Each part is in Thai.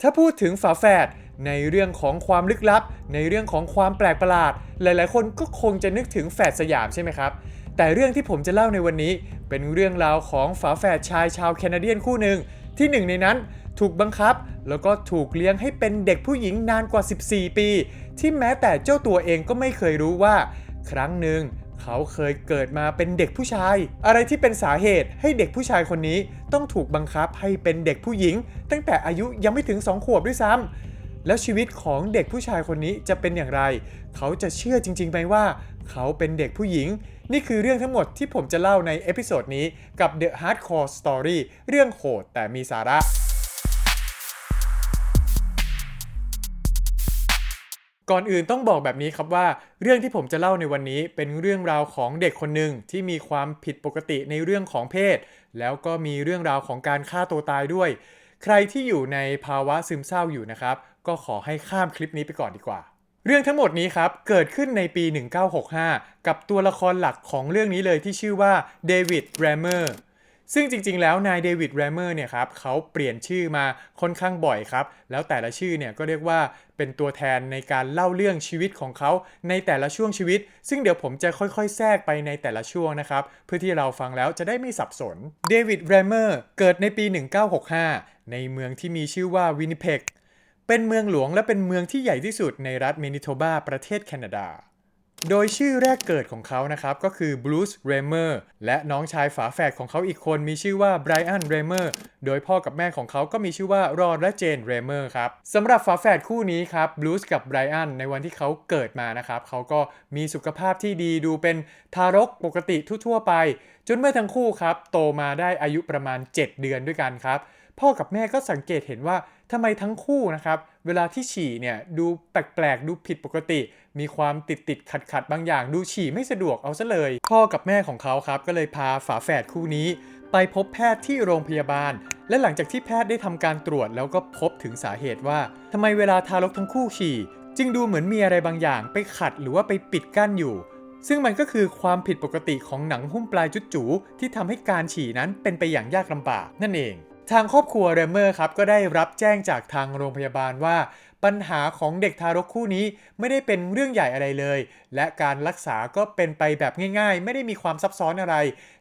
ถ้าพูดถึงฝาแฝดในเรื่องของความลึกลับ ในเรื่องของความแปลกประหลาด หลายๆ คนก็คงจะนึกถึงแฝดสยามใช่ไหมครับ แต่เรื่องที่ผมจะเล่าในวันนี้ เป็นเรื่องราวของฝาแฝดชายชาวแคนาเดียนคู่หนึ่งที่หนึ่งในนั้นถูกบังคับ แล้วก็ถูกเลี้ยงให้เป็นเด็กผู้หญิงนานกว่า 14 ปี ที่แม้แต่เจ้าตัวเองก็ไม่เคยรู้ว่า ครั้งหนึ่ง เขาเคยเกิดมาเป็นเด็กผู้ชาย อะไรที่เป็นสาเหตุให้เด็กผู้ชายคนนี้ต้องถูกบังคับให้เป็นเด็กผู้หญิง ตั้งแต่อายุยังไม่ถึง2ขวบด้วยซ้ำแล้วชีวิตของเด็กผู้ชายคนนี้จะเป็นอย่างไร เขาจะเชื่อจริงๆไหมว่า เขาเป็นเด็กผู้หญิง นี่คือเรื่องทั้งหมดที่ผมจะเล่าในเอพิโซดนี้กับ The Hardcore Story เรื่องโหดแต่มีสาระ ก่อนอื่นต้องบอกแบบนี้ครับว่า เรื่องที่ผมจะเล่าในวันนี้เป็นเรื่องราวของเด็กคนหนึ่งที่มีความผิดปกติในเรื่องของเพศ แล้วก็มีเรื่องราวของการฆ่าตัวตายด้วย ใครที่อยู่ในภาวะซึมเศร้าอยู่นะครับ ก็ขอให้ข้ามคลิปนี้ไปก่อนดีกว่า เรื่องทั้งหมดนี้ครับเกิดขึ้นในปี 1965 กับตัวละครหลักของเรื่องนี้เลยที่ชื่อว่าเดวิดแรมเมอร์ ซึ่งจริงๆ แล้วนายเดวิดแรมเมอร์เนี่ยครับเขาเปลี่ยนชื่อมาค่อนข้างบ่อยครับ แล้วแต่ละชื่อเนี่ยก็เรียกว่าเป็นตัวแทนในการเล่าเรื่องชีวิตของเขาในแต่ละช่วงชีวิต ซึ่งเดี๋ยวผมจะค่อยๆ แทรกไปในแต่ละช่วงนะครับ เพื่อที่เราฟังแล้วจะได้ไม่สับสนเดวิดแรมเมอร์เกิดในปี 1965 ในเมืองที่มีชื่อว่าวินิเพกเป็นเมืองหลวงและเป็นเมืองที่ใหญ่ที่สุดในรัฐเมนิโทบาประเทศแคนาดา โดยชื่อแรกเกิดของเขานะครับก็คือบรูซเรเมอร์และน้องชายฝาแฝดของเขาอีกคนมีชื่อว่าไบรอันเรเมอร์โดยพ่อกับแม่ของเขาก็มีชื่อว่ารอนและเจนเรเมอร์ครับสำหรับฝาแฝดคู่นี้ครับบรูซกับไบรอันในวันที่เขาเกิดมานะครับเขาก็มีสุขภาพที่ดีดูเป็นทารกปกติทั่วๆไป จนเมื่อทั้งคู่ครับโตมาได้อายุประมาณ 7 เดือนด้วยกันครับพ่อกับแม่ก็สังเกตเห็นว่า ทำไมทั้งคู่นะครับเวลาที่ฉี่เนี่ยดูแปลกๆ ดูผิดปกติ มีความติดติดขัดขัดๆบางอย่าง ดูฉี่ไม่สะดวกเอาซะเลย พ่อกับแม่ของเขาครับก็เลยพาฝาแฝดคู่นี้ ไปพบแพทย์ที่โรงพยาบาล และหลังจากที่แพทย์ได้ทำการตรวจ แล้วก็พบถึงสาเหตุว่าทำไมเวลาทารกทั้งคู่ฉี่ จึงดูเหมือนมีอะไรบางอย่าง ไปขัดหรือว่าไปปิดกั้นอยู่ซึ่งมันก็คือความผิดปกติของหนังหุ้มปลายจุดจูที่ทำให้การฉี่นั้นเป็นไปอย่างยากลำบากนั่นเอง ทางครอบครัวเรเมอร์ครับก็ได้รับแจ้งจากทางโรงพยาบาลว่า ปัญหาของเด็กทารกคู่นี้ไม่ได้เป็นเรื่องใหญ่อะไรเลย และการรักษาก็เป็นไปแบบง่าย ๆ ไม่ได้มีความซับซ้อนอะไร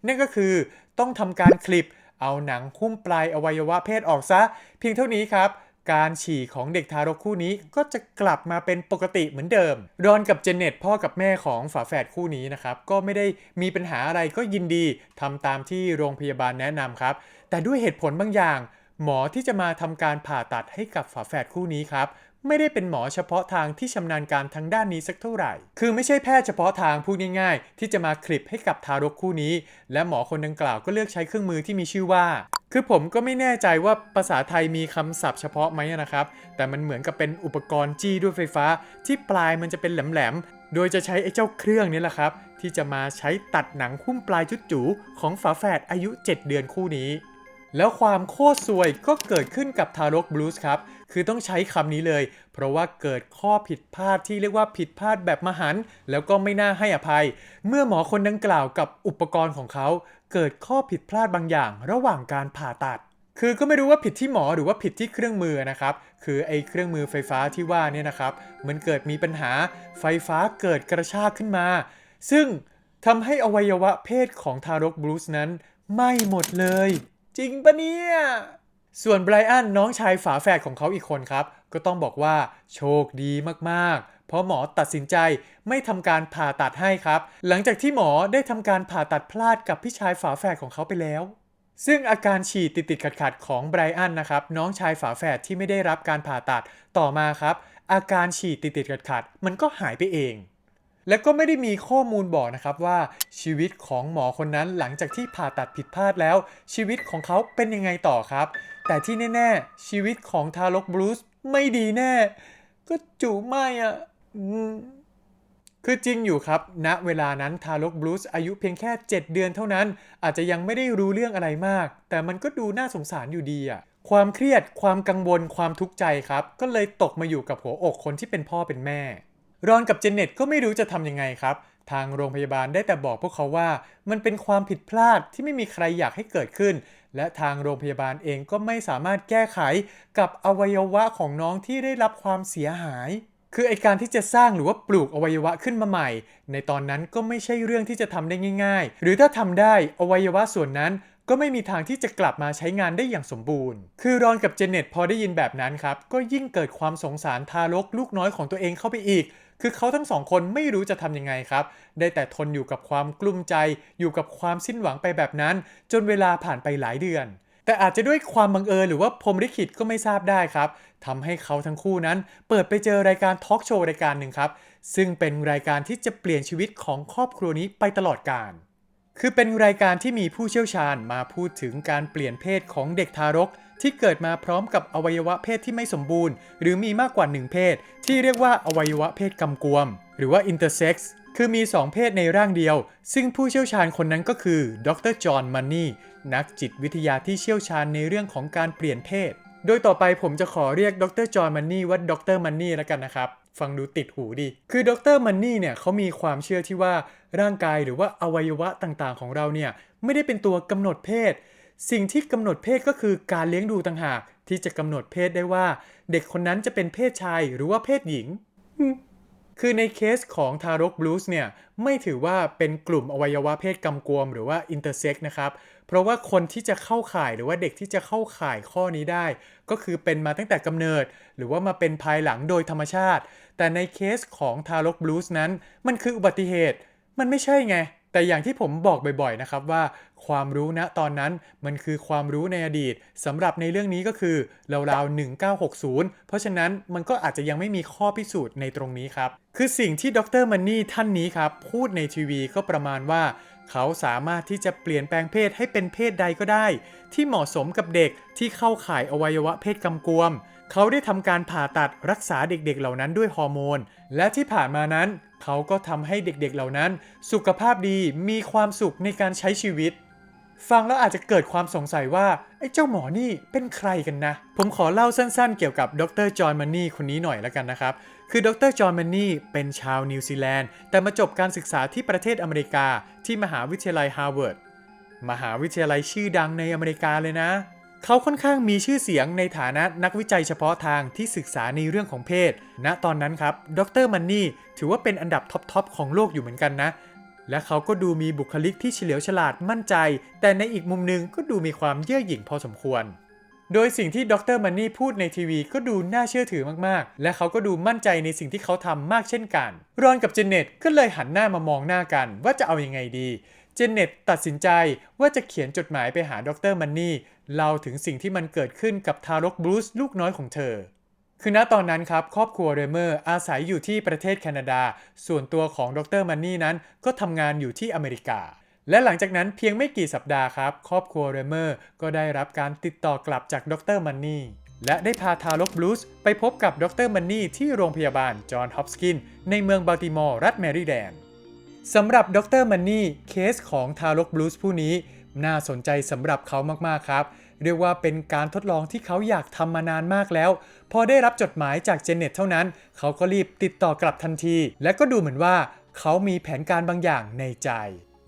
นั่นก็คือต้องทำการคลิป เอาหนังหุ้มปลายอวัยวะเพศออกซะ เพียงเท่านี้ครับการฉี่ของเด็กทารกคู่นี้ก็จะกลับมาเป็นปกติเหมือนเดิม รอนกับเจเน็ตพ่อกับแม่ของฝาแฝดคู่นี้นะครับ ก็ไม่ได้มีปัญหาอะไรก็ยินดีทำตามที่โรงพยาบาลแนะนำครับ แต่ด้วยเหตุผลบางอย่าง หมอที่จะมาทำการผ่าตัดให้กับฝาแฝดคู่นี้ครับไม่ได้เป็นหมอเฉพาะทางที่ชำนาญการทางด้านนี้สักเท่าไหร่ คือไม่ใช่แพทย์เฉพาะทางพูดง่ายๆ ที่จะมาคลิปให้กับทารกคู่นี้ และหมอคนดังกล่าวก็เลือกใช้เครื่องมือที่มีชื่อว่า คือผมก็ไม่แน่ใจว่าภาษาไทยมีคำศัพท์เฉพาะไหมนะครับ แต่มันเหมือนกับเป็นอุปกรณ์จี้ด้วยไฟฟ้า ที่ปลายมันจะเป็นแหลมๆ โดยจะใช้ไอ้เจ้าเครื่องนี้แหละครับ ที่จะมาใช้ตัดหนังหุ้มปลายจุดจูของฝาแฝดอายุ 7 เดือนคู่นี้ แล้วความโคตรซวยก็เกิดขึ้นกับทารกบลูส์ครับ คือต้องใช้คำนี้เลย เพราะว่าเกิดข้อผิดพลาดที่เรียกว่าผิดพลาดแบบมหัน แล้วก็ไม่น่าให้อภัย เมื่อหมอคนดังกล่าวกับอุปกรณ์ของเขา เกิดข้อผิดพลาดบางอย่าง ระหว่างการผ่าตัด คือก็ไม่รู้ว่าผิดที่หมอหรือว่าผิดที่เครื่องมือนะครับ คือไอ้เครื่องมือไฟฟ้าที่ว่าเนี่ยนะครับ มันเกิดมีปัญหา ไฟฟ้าเกิดกระชากขึ้นมา ซึ่งทำให้อวัยวะเพศของทารกบลูส์นั้นไหม้หมดเลย จริงปะเนี่ย ส่วนไบรอันน้องชายฝาแฝดของเขาอีกคนครับ ก็ต้องบอกว่าโชคดีมากๆ เพราะหมอตัดสินใจไม่ทำการผ่าตัดให้ครับ หลังจากที่หมอได้ทำการผ่าตัดพลาดกับพี่ชายฝาแฝดของเขาไปแล้วซึ่งอาการฉี่ติดติดขัดขัดของไบรอันนะครับ น้องชายฝาแฝดที่ไม่ได้รับการผ่าตัดต่อมาครับ อาการฉี่ติดติดขัดขัดมันก็หายไปเอง และก็ไม่ได้มีข้อมูลบอกนะครับว่าชีวิตของหมอคนนั้นหลังจากที่ผ่าตัดผิดพลาดแล้ว ชีวิตของเขาเป็นยังไงต่อครับ แต่ที่แน่ ๆ ชีวิตของทารกบรูซไม่ดีแน่ ก็จูไม่อะ่ะอืมคือจริงอยู่ครับณเวลานั้นทารกบลูส์อายุเพียงแค่ 7 เดือนเท่านั้น อาจจะยังไม่ได้รู้เรื่องอะไรมาก แต่มันก็ดูน่าสงสารอยู่ดีอะความเครียด ความกังวล ความทุกข์ใจครับ ก็เลยตกมาอยู่กับหัวอกคนที่เป็นพ่อเป็นแม่ รอนกับเจเน็ตก็ไม่รู้จะทำยังไงครับ ทางโรงพยาบาลได้แต่บอกพวกเขาว่า มันเป็นความผิดพลาดที่ไม่มีใครอยากให้เกิดขึ้น และทางโรงพยาบาลเองก็ไม่สามารถแก้ไขกับอวัยวะของน้องที่ได้รับความเสียหาย คือไอการที่จะสร้างหรือว่าปลูกอวัยวะขึ้นมาใหม่ ในตอนนั้นก็ไม่ใช่เรื่องที่จะทำได้ง่าย ๆ หรือถ้าทำได้อวัยวะส่วนนั้น ก็ไม่มีทางที่จะกลับมาใช้งานได้อย่างสมบูรณ์ คือรอนกับเจเน็ตพอได้ยินแบบนั้นครับ ก็ยิ่งเกิดความสงสารทารกลูกน้อยของตัวเองเข้าไปอีก คือเขาทั้งสองคนไม่รู้จะทำยังไงครับ ได้แต่ทนอยู่กับความกลุ้มใจ อยู่กับความสิ้นหวังไปแบบนั้น จนเวลาผ่านไปหลายเดือน แต่อาจจะด้วยความบังเอิญหรือว่าพรหมลิขิตก็ไม่ทราบได้ครับทำให้เขาทั้งคู่นั้น เปิดไปเจอรายการทอล์กโชว์รายการหนึ่งครับ ซึ่งเป็นรายการที่จะเปลี่ยนชีวิตของครอบครัวนี้ไปตลอดกาล คือเป็นรายการที่มีผู้เชี่ยวชาญมาพูดถึงการเปลี่ยนเพศของเด็กทารก ที่เกิดมาพร้อมกับอวัยวะเพศที่ไม่สมบูรณ์ หรือมีมากกว่าหนึ่งเพศ ที่เรียกว่าอวัยวะเพศกำกวม หรือว่า intersex คือมี 2 เพศในร่างเดียว ซึ่งผู้เชี่ยวชาญคนนั้นก็คือดรจอห์นมันนี่นักจิตวิทยาที่เชี่ยวชาญในเรื่องของการเปลี่ยนเพศ โดยต่อไปผมจะขอเรียกดรจอห์นมันนี่ว่าดรมันนี่แล้วกันนะครับ ฟังดูติดหูดี คือดรมันนี่เนี่ยเขามีความเชื่อที่ว่าร่างกายหรือว่าอวัยวะต่างๆ ของเราเนี่ยไม่ได้เป็นตัวกำหนดเพศ สิ่งที่กำหนดเพศก็คือการเลี้ยงดูต่างหากที่จะกำหนดเพศได้ว่า เด็กคนนั้นจะเป็นเพศชายหรือว่าเพศหญิง คือในเคสของทารกบลูส์เนี่ยไม่ถือว่าเป็นกลุ่มอวัยวะเพศกำกวม หรือว่าอินเตอร์เซ็กนะครับ เพราะว่าคนที่จะเข้าข่ายหรือว่าเด็กที่จะเข้าข่ายข้อนี้ได้ ก็คือเป็นมาตั้งแต่กำเนิด หรือว่ามาเป็นภายหลังโดยธรรมชาติ แต่ในเคสของทารกบลูส์นั้น มันคืออุบัติเหตุ มันไม่ใช่ไง แต่อย่างที่ผมบอกบ่อยๆนะครับว่าความรู้ณตอนนั้นมันคือความรู้ในอดีตสำหรับในเรื่องนี้ก็คือราวๆ1960 เพราะฉะนั้นมันก็อาจจะยังไม่มีข้อพิสูจน์ในตรงนี้ครับ คือสิ่งที่ดรมันนี่ท่านนี้ครับ พูดในทีวีก็ประมาณว่า เขาสามารถที่จะเปลี่ยนแปลงเพศให้เป็นเพศใดก็ได้ ที่เหมาะสมกับเด็กที่เข้าข่ายอวัยวะเพศกำกวม เขาได้ทำการผ่าตัดรักษาเด็กๆ เหล่านั้นด้วยฮอร์โมน และที่ผ่านมานั้น เขาก็ทำให้เด็กๆเหล่านั้น สุขภาพดีมีความสุขในการใช้ชีวิต ฟังแล้วอาจจะเกิดความสงสัยว่า ไอ้เจ้าหมอนี่เป็นใครกันนะ ผมขอเล่าสั้นๆ เกี่ยวกับดรจอห์นมันนี่คนนี้หน่อยแล้วกันนะครับ คือดรจอห์นมันนี่เป็นชาวนิวซีแลนด์ แต่มาจบการศึกษาที่ประเทศอเมริกาที่มหาวิทยาลัยฮาร์วาร์ดมหาวิทยาลัยชื่อดังในอเมริกาเลยนะ เขาค่อนข้างมีชื่อเสียงในฐานะนักวิจัยเฉพาะทางที่ศึกษาในเรื่องของเพศ ณ ตอนนั้นครับ ดรมันนี่ถือว่าเป็นอันดับท็อปๆของโลกอยู่เหมือนกันนะ และเขาก็ดูมีบุคลิกที่เฉลียวฉลาดมั่นใจ แต่ในอีกมุมหนึงก็ดูมีความเย่อหยิ่งพอสมควร โดยสิ่งที่ดรมันนี่พูดในทีวีก็ดูน่าเชื่อถือมากๆ และเขาก็ดูมั่นใจในสิ่งที่เขาทำมากเช่นกัน รอนกับเจเน็ตก็เลยหันหน้ามามองหน้ากันว่าจะเอาอยัางไงดีเจเน็ตตัดสินใจว่าจะเขียนจดหมายไปหาดรมันนี่ เล่าถึงสิ่งที่มันเกิดขึ้นกับทารกบรูซลูกน้อยของเธอ คือณตอนนั้นครับ ครอบครัวเรเมอร์อาศัยอยู่ที่ประเทศแคนาดา ส่วนตัวของดรมันนี่นั้นก็ทำงานอยู่ที่อเมริกา และหลังจากนั้นเพียงไม่กี่สัปดาห์ครับ ครอบครัวเรเมอร์ก็ได้รับการติดต่อกลับจากดรมันนี่และได้พาทารกบลูซไปพบกับดรมันนี่ที่โรงพยาบาลจอห์นฮอปกิน ในเมืองบัลติมอร์รัฐแมริแลนด์สำหรับดรมันนี่เคสของทารกบลูส์ผู้นี้ น่าสนใจสำหรับเขามากๆครับ เรียกว่าเป็นการทดลองที่เขาอยากทำมานานมากแล้ว พอได้รับจดหมายจากเจเน็ตเท่านั้น เขาก็รีบติดต่อกลับทันที และก็ดูเหมือนว่าเขามีแผนการบางอย่างในใจ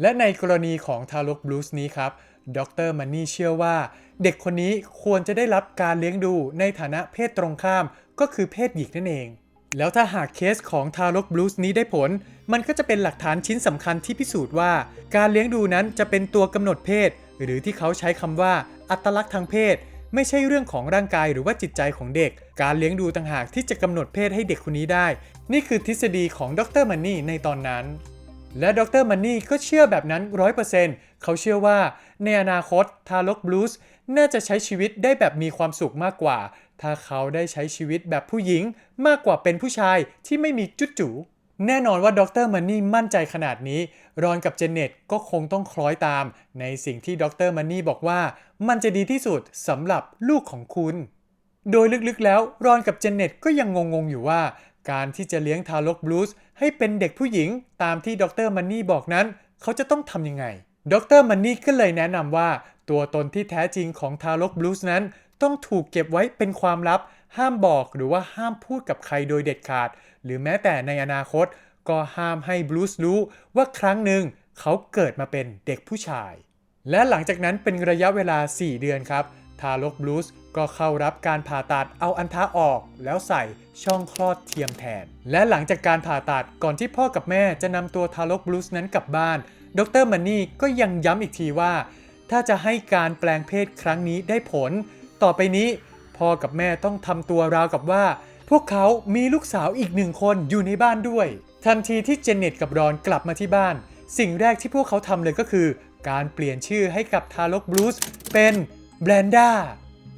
และในกรณีของทารกบลูส์นี้ครับดรมันนี่เชื่อว่า เด็กคนนี้ควรจะได้รับการเลี้ยงดูในฐานะเพศตรงข้ามก็คือเพศหญิงนั่นเอง แล้วถ้าหากเคสของทารกบลูส์นี้ได้ผล มันก็จะเป็นหลักฐานชิ้นสำคัญที่พิสูจน์ว่า การเลี้ยงดูนั้นจะเป็นตัวกำหนดเพศ หรือที่เขาใช้คำว่า อัตลักษณ์ทางเพศ ไม่ใช่เรื่องของร่างกายหรือว่าจิตใจของเด็ก การเลี้ยงดูต่างหากที่จะกำหนดเพศให้เด็กคนนี้ได้ นี่คือทฤษฎีของดรมันนี่ในตอนนั้นและดรมันนี่ก็เชื่อแบบนั้น 100%เขาเชื่อว่าในอนาคตทารกบลูส์น่าจะใช้ชีวิตได้แบบมีความสุขมากกว่า ถ้าเขาได้ใช้ชีวิตแบบผู้หญิงมากกว่าเป็นผู้ชายที่ไม่มีจุดจูแน่นอนว่าดรมันนี่มั่นใจขนาดนี้ รอนกับเจเน็ตก็คงต้องคล้อยตาม ในสิ่งที่ดรมันนี่บอกว่ามันจะดีที่สุดสำหรับลูกของคุณ โดยลึกๆแล้วรอนกับเจเน็ตก็ยังงงๆอยู่ว่า การที่จะเลี้ยงทารกบลูสให้เป็นเด็กผู้หญิงตามที่ดรมันนี่บอกนั้น เขาจะต้องทำยังไงดรมันนี่ก็เลยแนะนำว่า ตัวตนที่แท้จริงของทารกบลูสนั้น ต้องถูกเก็บไว้เป็นความลับ ห้ามบอกหรือว่าห้ามพูดกับใครโดยเด็ดขาด หรือแม้แต่ในอนาคต ก็ห้ามให้บลูส์รู้ว่าครั้งหนึ่งเขาเกิดมาเป็นเด็กผู้ชาย และหลังจากนั้นเป็นระยะเวลา 4 เดือนครับ ทารกบลูสก็เข้ารับการผ่าตัดเอาอันทะออก แล้วใส่ช่องคลอดเทียมแทน และหลังจากการผ่าตัดก่อนที่พ่อกับแม่จะนำตัวทารกบลูสนั้นกลับบ้าน ดรมันนี่ก็ยังย้ำอีกทีว่า ถ้าจะให้การแปลงเพศครั้งนี้ได้ผล ต่อไปนี้พ่อกับแม่ต้องทำตัวราวกับว่า พวกเขามีลูกสาวอีกหนึ่งคนอยู่ในบ้านด้วย ทันทีที่เจเน็ตกับรอนกลับมาที่บ้าน สิ่งแรกที่พวกเขาทำเลยก็คือ การเปลี่ยนชื่อให้กับทารกบลูสเป็นแบรนด้า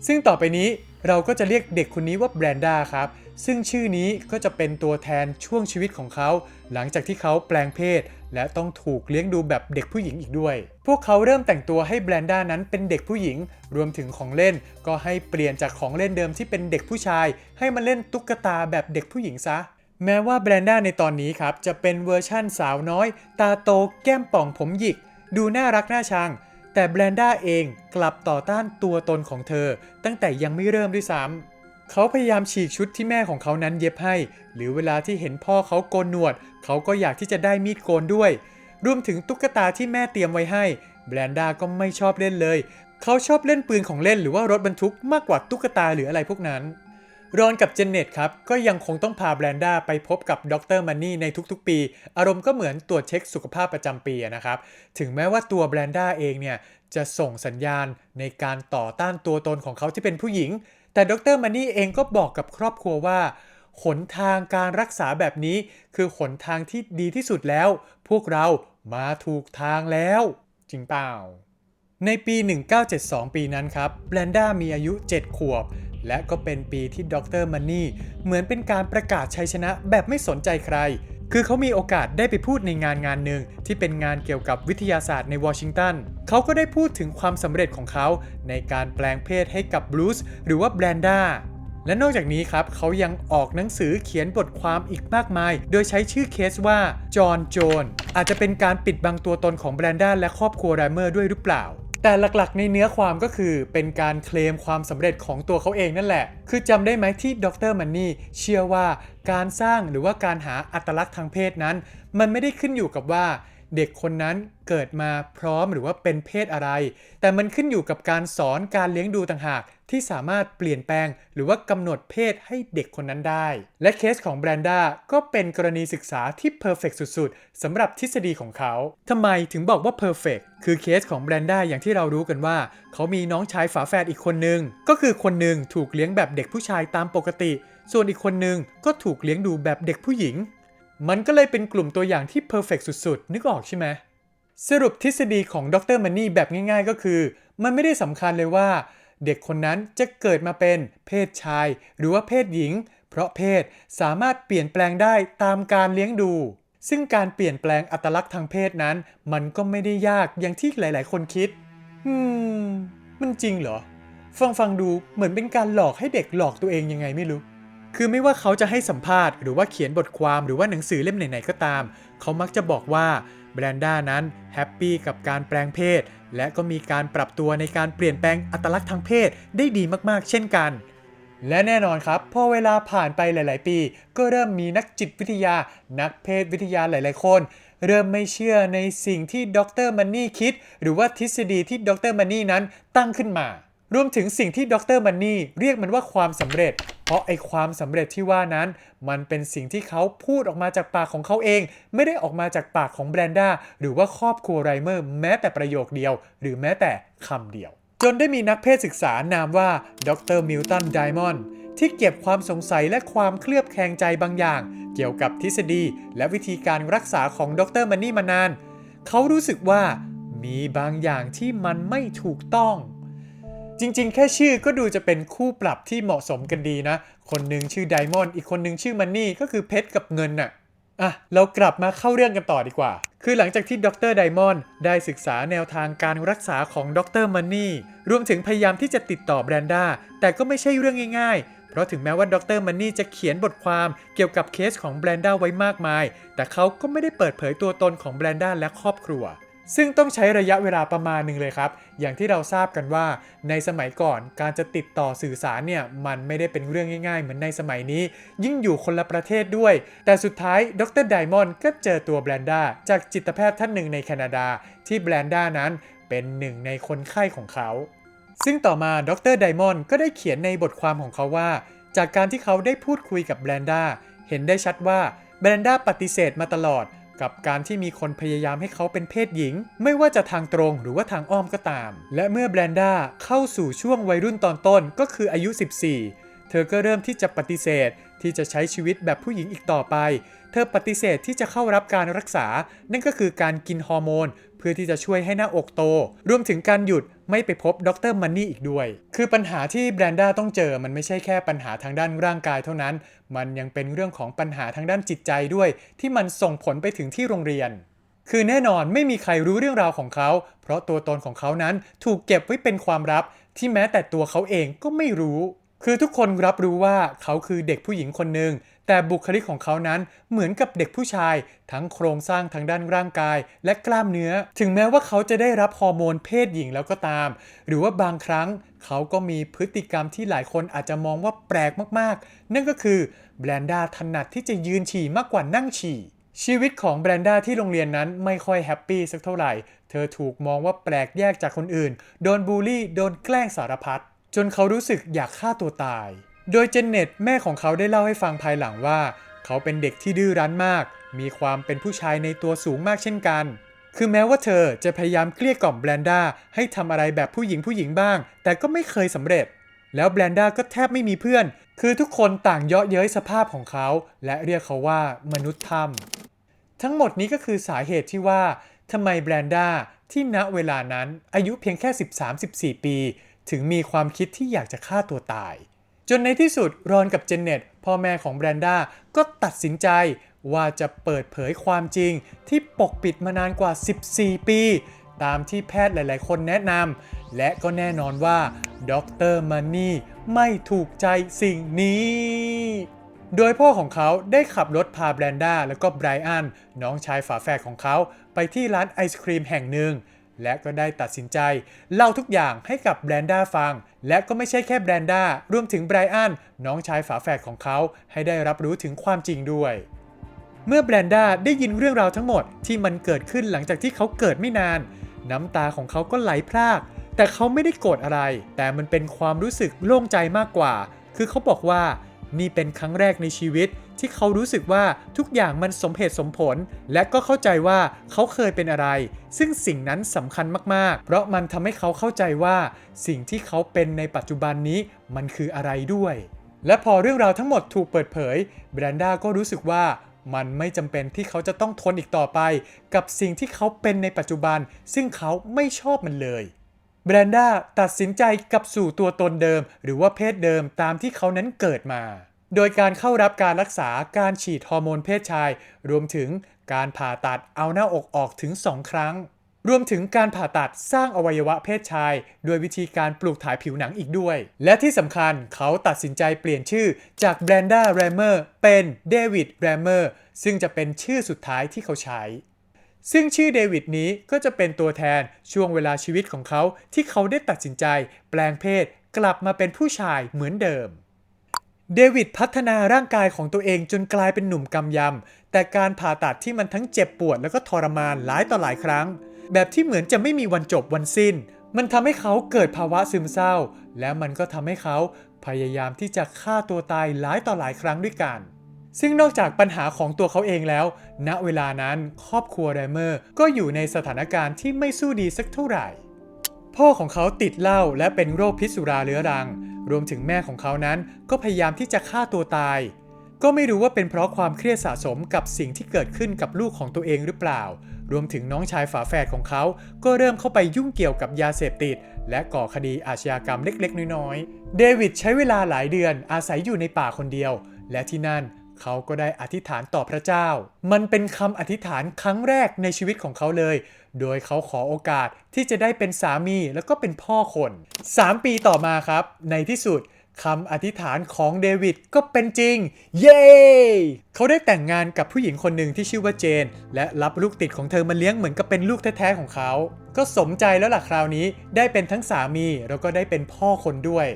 ซึ่งต่อไปนี้เราก็จะเรียกเด็กคนนี้ว่าแบรนด้าครับ ซึ่งชื่อนี้ก็จะเป็นตัวแทนช่วงชีวิตของเขา หลังจากที่เขาแปลงเพศ และต้องถูกเลี้ยงดูแบบเด็กผู้หญิงอีกด้วย พวกเขาเริ่มแต่งตัวให้แบรนด้านั้นเป็นเด็กผู้หญิง รวมถึงของเล่น ก็ให้เปลี่ยนจากของเล่นเดิมที่เป็นเด็กผู้ชาย ให้มาเล่นตุ๊กตาแบบเด็กผู้หญิงซะ แม้ว่าแบรนด้าในตอนนี้ครับ จะเป็นเวอร์ชั่นสาวน้อย ตาโตแก้มป่องผมหยิก ดูน่ารักน่าชัง แต่แบรนด้าเองกลับต่อต้านตัวตนของเธอ ตั้งแต่ยังไม่เริ่มด้วยซ้ำ เขาพยายามฉีกชุดที่แม่ของเขานั้นเย็บให้ หรือเวลาที่เห็นพ่อเขาโกนหนวด เขาก็อยากที่จะได้มีดโกนด้วย รวมถึงตุ๊กตาที่แม่เตรียมไว้ให้ แบรนด้าก็ไม่ชอบเล่นเลย เขาชอบเล่นปืนของเล่นหรือว่ารถบรรทุกมากกว่าตุ๊กตาหรืออะไรพวกนั้น รอนกับเจนเน็ตครับก็ยังคงต้องพาแบรนด้าไปพบกับดรมันนี่ในทุกๆ ปี อารมณ์ก็เหมือนตรวจเช็คสุขภาพประจำปีนะครับ ถึงแม้ว่าตัวแบรนด้าเองเนี่ยจะส่งสัญญาณในการต่อต้านตัวตนของเขาที่เป็นผู้หญิง แต่ดรมันนี่เองก็บอกกับครอบครัวว่าหนทางการรักษาแบบนี้ คือหนทางที่ดีที่สุดแล้ว พวกเรามาถูกทางแล้ว จริงเปล่า ในปี 1972 ปีนั้นครับแบรนด้ามีอายุ 7 ขวบ และก็เป็นปีที่ดรมันนี่เหมือนเป็นการประกาศชัยชนะแบบไม่สนใจใคร คือเขามีโอกาสได้ไปพูดในงานงานหนึ่งที่เป็นงานเกี่ยวกับวิทยาศาสตร์ในวอชิงตัน เขาก็ได้พูดถึงความสำเร็จของเขาในการแปลงเพศให้กับบลูสหรือว่าแบรนด้าและนอกจากนี้ครับ เขายังออกหนังสือเขียนบทความอีกมากมาย โดยใช้ชื่อเคสว่าจอห์นโจนอาจจะเป็นการปิดบังตัวตนของแบรนด้าและครอบครัวไรเมอร์ด้วยหรือเปล่า แต่หลักๆ ในเนื้อความก็คือเป็นการเคลมความสำเร็จของตัวเขาเองนั่นแหละ คือจำได้ไหมที่ดรมันนี่เชื่อว่าการสร้างหรือว่าการหาอัตลักษณ์ทางเพศนั้น มันไม่ได้ขึ้นอยู่กับว่า เด็กคนนั้นเกิดมาพร้อมหรือว่าเป็นเพศอะไร แต่มันขึ้นอยู่กับการสอนการเลี้ยงดูต่างหากที่สามารถเปลี่ยนแปลง หรือว่ากำหนดเพศให้เด็กคนนั้นได้ และเคสของแบรนด้าก็เป็นกรณีศึกษาที่เพอร์เฟกสุดๆสำหรับทฤษฎีของเขาทำไมถึงบอกว่าเพอร์เฟกคือเคสของแบรนด้าอย่างที่เรารู้กันว่า เขามีน้องชายฝาแฝดอีกคนนึง ก็คือคนหนึ่งถูกเลี้ยงแบบเด็กผู้ชายตามปกติ ส่วนอีกคนนึงก็ถูกเลี้ยงดูแบบเด็กผู้หญิง มันก็เลยเป็นกลุ่มตัวอย่างที่เพอร์เฟกสุดๆ นึกออกใช่ไหมสรุปทฤษฎีของดรมันนี่แบบง่ายๆ ก็คือ มันไม่ได้สำคัญเลยว่า เด็กคนนั้นจะเกิดมาเป็นเพศชาย หรือว่าเพศหญิง เพราะเพศสามารถเปลี่ยนแปลงได้ตามการเลี้ยงดู ซึ่งการเปลี่ยนแปลงอัตลักษณ์ทางเพศนั้น มันก็ไม่ได้ยากอย่างที่หลายๆ คนคิด อืม มันจริงเหรอ ฟังฟังๆดูเหมือนเป็นการหลอกให้เด็กหลอกตัวเองยังไงไม่รู้ คือไม่ว่าเขาจะให้สัมภาษณ์หรือว่าเขียนบทความหรือว่าหนังสือเล่มไหนๆก็ตาม เขามักจะบอกว่าแบรนด้านั้นแฮปปี้กับการแปลงเพศ และก็มีการปรับตัวในการเปลี่ยนแปลงอัตลักษณ์ทางเพศได้ดีมากๆ เช่นกัน และแน่นอนครับ พอเวลาผ่านไปหลาย ๆ ปี ก็เริ่มมีนักจิตวิทยา นักเพศวิทยาหลาย ๆ คน เริ่มไม่เชื่อในสิ่งที่ดรมันนี่คิด หรือว่าทฤษฎีที่ดรมันนี่นั้นตั้งขึ้นมา รวมถึงสิ่งที่ดรมันนี่เรียกมันว่าความสำเร็จ เพราะไอความสำเร็จที่ว่านั้น มันเป็นสิ่งที่เขาพูดออกมาจากปากของเขาเอง ไม่ได้ออกมาจากปากของแบรนด้าหรือว่าครอบครัวไรเมอร์แม้แต่ประโยคเดียว หรือแม้แต่คำเดียว จนได้มีนักเพศศึกษานามว่าดรมิลตันไดมอนด์ที่เก็บความสงสัยและความเคลือบแคลงใจบางอย่าง เกี่ยวกับทฤษฎี และวิธีการรักษาของดรมันนี่มานาน เขารู้สึกว่ามีบางอย่างที่มันไม่ถูกต้อง จริง ๆ แค่ชื่อก็ดูจะเป็นคู่ปรับที่เหมาะสมกันดีนะ คนหนึ่งชื่อไดมอนด์อีกคนหนึ่งชื่อมันนี่ก็คือเพชรกับเงินน่ะอะเรากลับมาเข้าเรื่องกันต่อดีกว่า คือหลังจากที่ดรไดมอนด์ได้ศึกษาแนวทางการรักษาของดรมันนี่รวมถึงพยายามที่จะติดต่อแบรนด้าแต่ก็ไม่ใช่เรื่องง่ายๆ เพราะถึงแม้ว่าดรมันนี่จะเขียนบทความเกี่ยวกับเคสของแบรนด้าไว้มากมาย แต่เขาก็ไม่ได้เปิดเผยตัวตนของแบรนด้าและครอบครัว ซึ่งต้องใช้ระยะเวลาประมาณหนึ่งเลยครับ อย่างที่เราทราบกันว่า ในสมัยก่อนการจะติดต่อสื่อสารเนี่ยมันไม่ได้เป็นเรื่องง่ายๆ เหมือนในสมัยนี้ ยิ่งอยู่คนละประเทศด้วย แต่สุดท้ายดรไดมอนด์ก็เจอตัวแบรนด้าจากจิตแพทย์ท่านหนึ่งในแคนาดา ที่แบรนด้านั้นเป็นหนึ่งในคนไข้ของเขา ซึ่งต่อมาดรไดมอนด์ก็ได้เขียนในบทความของเขาว่า จากการที่เขาได้พูดคุยกับแบรนด้าเห็นได้ชัดว่าแบรนด้าปฏิเสธมาตลอด กับการที่มีคนพยายามให้เขาเป็นเพศหญิง ไม่ว่าจะทางตรงหรือว่าทางอ้อมก็ตาม และเมื่อแบรนด้าเข้าสู่ช่วงวัยรุ่นตอนต้นก็คืออายุ 14 เธอก็เริ่มที่จะปฏิเสธ ที่จะใช้ชีวิตแบบผู้หญิงอีกต่อไป เธอปฏิเสธที่จะเข้ารับการรักษา นั่นก็คือการกินฮอร์โมน เพื่อที่จะช่วยให้หน้าอกโต รวมถึงการหยุดไม่ไปพบดรมันนี่อีกด้วย คือปัญหาที่แบรนด้าต้องเจอมันไม่ใช่แค่ปัญหาทางด้านร่างกายเท่านั้น มันยังเป็นเรื่องของปัญหาทางด้านจิตใจด้วย ที่มันส่งผลไปถึงที่โรงเรียน คือแน่นอนไม่มีใครรู้เรื่องราวของเขา เพราะตัวตนของเขานั้นถูกเก็บไว้เป็นความลับ ที่แม้แต่ตัวเขาเองก็ไม่รู้ คือทุกคนรับรู้ว่าเขาคือเด็กผู้หญิงคนหนึ่งแต่บุคลิกของเขานั้นเหมือนกับเด็กผู้ชาย ทั้งโครงสร้างทางด้านร่างกาย และกล้ามเนื้อ ถึงแม้ว่าเขาจะได้รับฮอร์โมนเพศหญิงแล้วก็ตาม หรือว่าบางครั้งเขาก็มีพฤติกรรมที่หลายคนอาจจะมองว่าแปลกมากๆ นั่นก็คือแบรนด้าถนัดที่จะยืนฉี่มากกว่านั่งฉี่ชีวิตของแบรนด้าที่โรงเรียนนั้นไม่ค่อยแฮปปี้สักเท่าไหร่ เธอถูกมองว่าแปลกแยกจากคนอื่น โดนบูลลี่ โดนแกล้งสารพัด จนเขารู้สึกอยากฆ่าตัวตาย โดยเจนเน็ตแม่ของเขาได้เล่าให้ฟังภายหลังว่า เขาเป็นเด็กที่ดื้อรั้นมาก มีความเป็นผู้ชายในตัวสูงมากเช่นกัน คือแม้ว่าเธอจะพยายามเกลี้ยกล่อมแบรนด้าให้ทำอะไรแบบผู้หญิงผู้หญิงบ้าง แต่ก็ไม่เคยสำเร็จ แล้วแบรนด้าก็แทบไม่มีเพื่อน คือทุกคนต่างเยาะเย้ยสภาพของเขา และเรียกเขาว่ามนุษย์ถ้ำทั้งหมดนี้ก็คือสาเหตุที่ว่าทำไมแบรนด้าที่ณเวลานั้นอายุเพียงแค่ 13-14 ปี ถึงมีความคิดที่อยากจะฆ่าตัวตาย จนในที่สุดรอนกับเจเน็ตพ่อแม่ของแบรนด้าก็ตัดสินใจว่าจะเปิดเผยความจริงที่ปกปิดมานานกว่า 14 ปี ตามที่แพทย์หลาย ๆ คนแนะนำและก็แน่นอนว่าด็อกเตอร์มันนี่ไม่ถูกใจสิ่งนี้ โดยพ่อของเขาได้ขับรถพาแบรนด้าแล้วก็ไบรอันน้องชายฝาแฝดของเขาไปที่ร้านไอศครีมแห่งหนึ่ง และก็ได้ตัดสินใจเล่าทุกอย่างให้กับแบรนด้าฟัง และก็ไม่ใช่แค่แบรนด้ารวมถึงไบรอันน้องชายฝาแฝดของเขาให้ได้รับรู้ถึงความจริงด้วย เมื่อแบรนด้าได้ยินเรื่องราวทั้งหมดที่มันเกิดขึ้นหลังจากที่เขาเกิดไม่นาน น้ำตาของเขาก็ไหลพราก แต่เขาไม่ได้โกรธอะไร แต่มันเป็นความรู้สึกโล่งใจมากกว่า คือเขาบอกว่านี่เป็นครั้งแรกในชีวิต ที่เขารู้สึกว่าทุกอย่างมันสมเหตุสมผล และก็เข้าใจว่าเขาเคยเป็นอะไร ซึ่งสิ่งนั้นสำคัญมากๆ เพราะมันทำให้เขาเข้าใจว่า สิ่งที่เขาเป็นในปัจจุบันนี้มันคืออะไรด้วย และพอเรื่องราวทั้งหมดถูกเปิดเผยแบรนด้าก็รู้สึกว่ามันไม่จำเป็นที่เขาจะต้องทนอีกต่อไป กับสิ่งที่เขาเป็นในปัจจุบัน ซึ่งเขาไม่ชอบมันเลยแบรนด้าตัดสินใจกลับสู่ตัวตนเดิม หรือว่าเพศเดิมตามที่เขานั้นเกิดมา โดยการเข้ารับการรักษาการฉีดฮอร์โมนเพศชาย รวมถึงการผ่าตัดเอาหน้าอกออกถึง 2 ครั้ง รวมถึงการผ่าตัดสร้างอวัยวะเพศชาย โดยวิธีการปลูกถ่ายผิวหนังอีกด้วย และที่สำคัญเขาตัดสินใจเปลี่ยนชื่อจากแบรนด้าแรมเมอร์เป็นเดวิดแรมเมอร์ซึ่งจะเป็นชื่อสุดท้ายที่เขาใช้ ซึ่งชื่อเดวิดนี้ก็จะเป็นตัวแทนช่วงเวลาชีวิตของเขาที่เขาได้ตัดสินใจ แปลงเพศกลับมาเป็นผู้ชายเหมือนเดิม เดวิดพัฒนาร่างกายของตัวเองจนกลายเป็นหนุ่มกำยำ แต่การผ่าตัดที่มันทั้งเจ็บปวดแล้วก็ทรมานหลายต่อหลายครั้ง แบบที่เหมือนจะไม่มีวันจบวันสิ้น มันทำให้เขาเกิดภาวะซึมเศร้า และมันก็ทำให้เขาพยายามที่จะฆ่าตัวตายหลายต่อหลายครั้งด้วยกัน ซึ่งนอกจากปัญหาของตัวเขาเองแล้ว ณ เวลานั้นครอบครัวแรเมอร์ก็อยู่ในสถานการณ์ที่ไม่สู้ดีสักเท่าไหร่ พ่อของเขาติดเหล้าและเป็นโรคพิษสุราเรื้อรัง รวมถึงแม่ของเขานั้นก็พยายามที่จะฆ่าตัวตาย ก็ไม่รู้ว่าเป็นเพราะความเครียดสะสมกับสิ่งที่เกิดขึ้นกับลูกของตัวเองหรือเปล่า รวมถึงน้องชายฝาแฝดของเขา ก็เริ่มเข้าไปยุ่งเกี่ยวกับยาเสพติด และก่อคดีอาชญากรรมเล็กๆ น้อยๆ เดวิดใช้เวลาหลายเดือนอาศัยอยู่ในป่าคนเดียว และที่นั่นเขาก็ได้อธิษฐานต่อพระเจ้า มันเป็นคำอธิษฐานครั้งแรกในชีวิตของเขาเลย โดยเขาขอโอกาสที่จะได้เป็นสามีแล้วก็เป็นพ่อคน 3 ปีต่อมาครับ ในที่สุดคำอธิษฐานของเดวิดก็เป็นจริง เย้ เขาได้แต่งงานกับผู้หญิงคนหนึ่งที่ชื่อว่าเจน และรับลูกติดของเธอมาเลี้ยงเหมือนกับเป็นลูกแท้ๆของเขา ก็สมใจแล้วล่ะคราวนี้ได้เป็นทั้งสามีแล้วก็ได้เป็นพ่อคนด้วย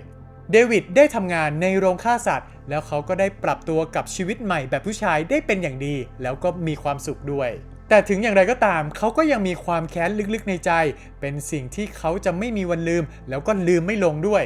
เดวิดได้ทำงานในโรงฆ่าสัตว์ แล้วเขาก็ได้ปรับตัวกับชีวิตใหม่แบบผู้ชายได้เป็นอย่างดี แล้วก็มีความสุขด้วย แต่ถึงอย่างไรก็ตาม เขาก็ยังมีความแค้นลึกๆในใจ เป็นสิ่งที่เขาจะไม่มีวันลืม แล้วก็ลืมไม่ลงด้วย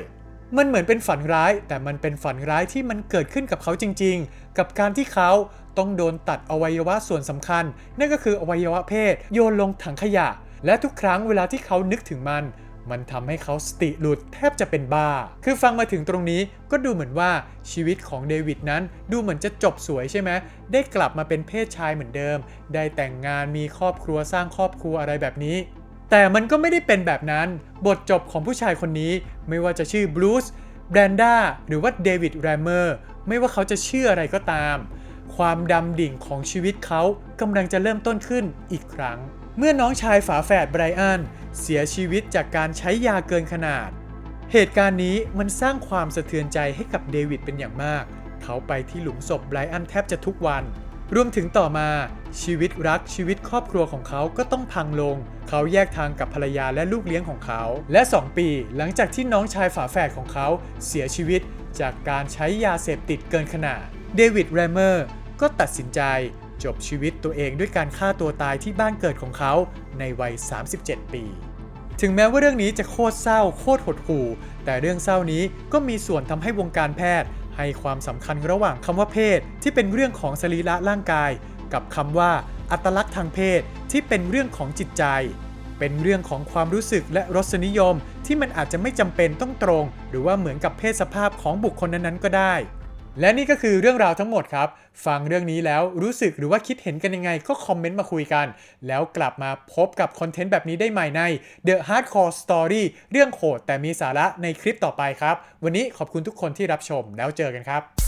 มันเหมือนเป็นฝันร้าย แต่มันเป็นฝันร้ายที่มันเกิดขึ้นกับเขาจริง ๆ กับการที่เขาต้องโดนตัดอวัยวะส่วนสำคัญ นั่นก็คืออวัยวะเพศ โยนลงถังขยะ และทุกครั้งเวลาที่เขานึกถึงมัน มันทำให้เขาสติหลุดแทบจะเป็นบ้า คือฟังมาถึงตรงนี้ก็ดูเหมือนว่าชีวิตของเดวิดนั้นดูเหมือนจะจบสวยใช่ไหม ได้กลับมาเป็นเพศชายเหมือนเดิม ได้แต่งงานมีครอบครัวสร้างครอบครัวอะไรแบบนี้ แต่มันก็ไม่ได้เป็นแบบนั้น บทจบของผู้ชายคนนี้ ไม่ว่าจะชื่อบรูซแบรนด้าหรือว่าเดวิดแรมเมอร์ไม่ว่าเขาจะชื่ออะไรก็ตาม ความดำดิ่งของชีวิตเขากำลังจะเริ่มต้นขึ้นอีกครั้ง เมื่อน้องชายฝาแฝดไบรอันเสียชีวิตจากการใช้ยาเกินขนาด เหตุการณ์นี้มันสร้างความสะเทือนใจให้กับเดวิดเป็นอย่างมาก เขาไปที่หลุมศพไบรอันแทบจะทุกวัน รวมถึงต่อมาชีวิตรักชีวิตครอบครัวของเขาก็ต้องพังลง เขาแยกทางกับภรรยาและลูกเลี้ยงของเขา และ 2 ปีหลังจากที่น้องชายฝาแฝดของเขาเสียชีวิตจากการใช้ยาเสพติดเกินขนาด เดวิดแรมเมอร์ก็ตัดสินใจ จบชีวิตตัวเองด้วยการฆ่าตัวตายที่บ้านเกิดของเขาในวัย 37 ปี ถึงแม้ว่าเรื่องนี้จะโคตรเศร้าโคตรหดหู่ แต่เรื่องเศร้านี้ก็มีส่วนทำให้วงการแพทย์ ให้ความสำคัญระหว่างคำว่าเพศ ที่เป็นเรื่องของสรีระร่างกาย กับคำว่า อัตลักษณ์ทางเพศที่เป็นเรื่องของจิตใจ เป็นเรื่องของความรู้สึกและรสนิยม ที่มันอาจจะไม่จำเป็นต้องตรง หรือว่าเหมือนกับเพศสภาพของบุคคลนั้นๆก็ได้ และนี่ก็คือเรื่องราวทั้งหมดครับ ฟังเรื่องนี้แล้วรู้สึกหรือว่าคิดเห็นกันยังไงก็คอมเมนต์มาคุยกัน แล้วกลับมาพบกับคอนเทนต์แบบนี้ได้ใหม่ใน The Hardcore Story เรื่องโหดแต่มีสาระในคลิปต่อไปครับ วันนี้ขอบคุณทุกคนที่รับชมแล้วเจอกันครับ